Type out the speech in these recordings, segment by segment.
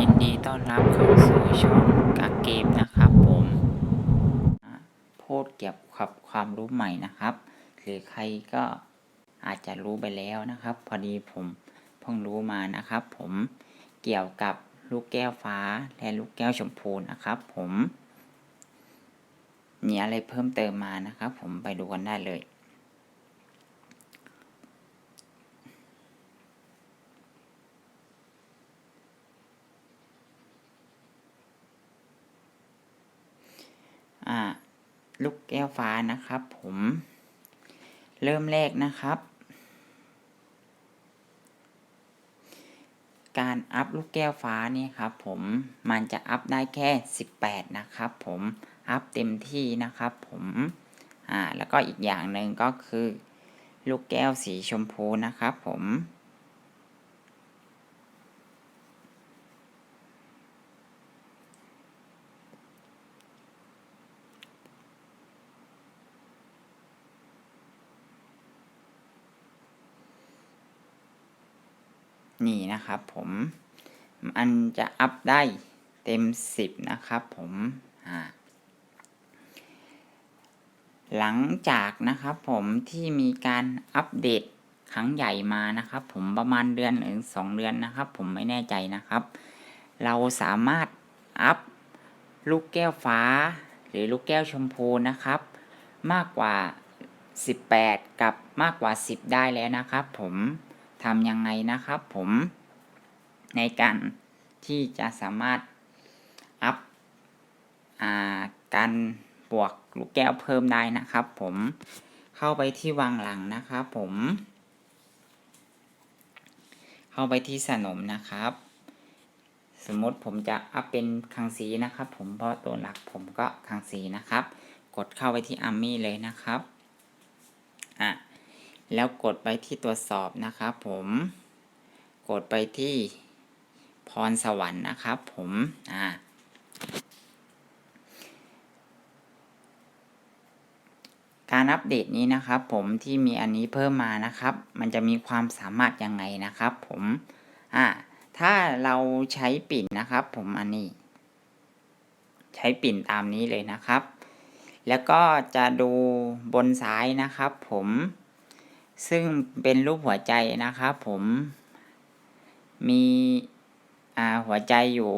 ยินดีต้อนรับเข้าสู่ช่องกากเกมนะครับผมอะพูดเกี่ยวกับความรู้ใหม่นะครับ หรือใครก็อาจจะรู้ไปแล้วนะครับ พอดีผมเพิ่งรู้มานะครับ ผมเกี่ยวกับลูกแก้วฟ้าและลูกแก้วชมพูนะครับ ผมมีอะไรเพิ่มเติมมานะครับ ผมไปดูกันได้เลย อ่า ลูกแก้วฟ้านะครับผม เริ่มแรกนะครับ การอัพลูกแก้วฟ้านี่ครับผมมันจะอัพได้แค่ 18 นะครับผมอัพเต็มที่นะครับผมอ่าแล้วก็อีกอย่างหนึ่งก็คือ ลูกแก้วสีชมพูนะครับผม นี่นะครับผมมันจะอัพได้เต็ม 10 นะครับผมหลังจากนะครับผมที่มีการอัปเดตครั้งใหญ่มานะครับผมประมาณเดือนหรือสองเดือนนะครับ ผมไม่แน่ใจนะครับ เราสามารถอัพลูกแก้วฟ้า หรือลูกแก้วชมพูนะครับ มากกว่า 18 กับมากกว่า 10 ได้แล้วนะครับผม ทำยังไงนะครับผมในการที่จะสามารถอัพการบวกลูกแก้วเพิ่มได้นะครับผมเข้าไปที่วางหลังนะครับผม เข้าไปที่สนมนะครับ สมมติผมจะอัพเป็นคังสีนะครับ ผมเพราะตัวหลักผมก็คังสีนะครับ กดเข้าไปที่อาร์มี่เลยนะครับอะ แล้วกดไปที่ตรวจสอบนะครับผม กดไปที่พรสวรรค์นะครับผมอ่าการอัปเดตนี้นะครับผมที่มีอันนี้เพิ่มมานะครับ มันจะมีความสามารถยังไงนะครับผมอ่าถ้าเราใช้ปิ่นนะครับ ผมอันนี้ ใช้ปิ่นตามนี้เลยนะครับ แล้วก็จะดูบนซ้ายนะครับ ผม ซึ่งเป็นรูปหัวใจนะครับผมมีหัวใจอยู่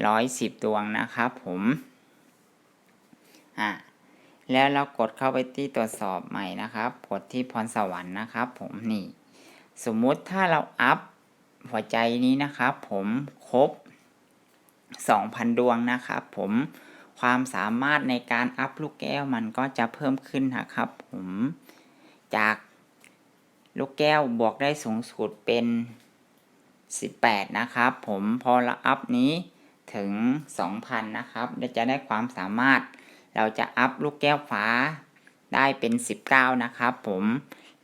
710ดวงนะครับผมอ่าแล้วเรากดเข้าไปที่ตรวจสอบใหม่นะครับ กดที่พรสวรรค์นะครับผมนี่ สมมุติถ้าเราอัพหัวใจนี้นะครับ ผมครบ 2,000 ดวงนะครับผมความสามารถในการอัพลูกแก้วมันก็จะเพิ่มขึ้นนะครับผมจาก ลูกแก้วบวกได้สูงสุดเป็น 18 นะครับ ผมพอเราอัพนี้ถึง 2,000 นะครับจะได้ความสามารถ เราจะอัพลูกแก้วฟ้าได้เป็น 19 นะครับ ผม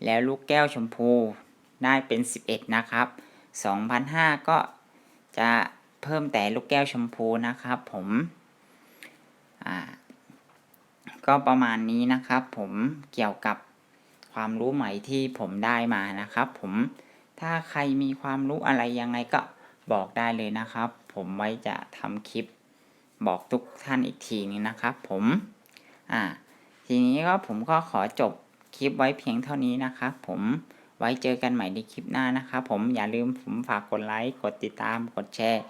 แล้วลูกแก้วชมพูได้เป็น 11 นะครับ2,500ก็จะเพิ่มแต่ลูกแก้วชมพูนะครับ ผมก็ประมาณนี้นะครับ ผมเกี่ยวกับ ความรู้ใหม่ที่ผมได้มานะครับ ผมถ้าใครมีความรู้อะไรยังไงก็บอกได้เลยนะครับ ผมไว้จะทำคลิปบอกทุกท่านอีกทีนึงนะครับ ผมอ่าทีนี้ก็ผมก็ขอจบคลิปไว้เพียงเท่านี้นะครับผมไว้เจอกันใหม่ในคลิปหน้านะครับผมอย่าลืมผมฝากกดไลค์กดติดตามกดแชร์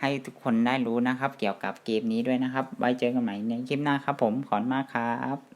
ให้ทุกคนได้รู้นะครับ เกี่ยวกับเกมนี้ด้วยนะครับ ไว้เจอกันใหม่ในคลิปหน้าครับ ผมขอบคุณมากครับ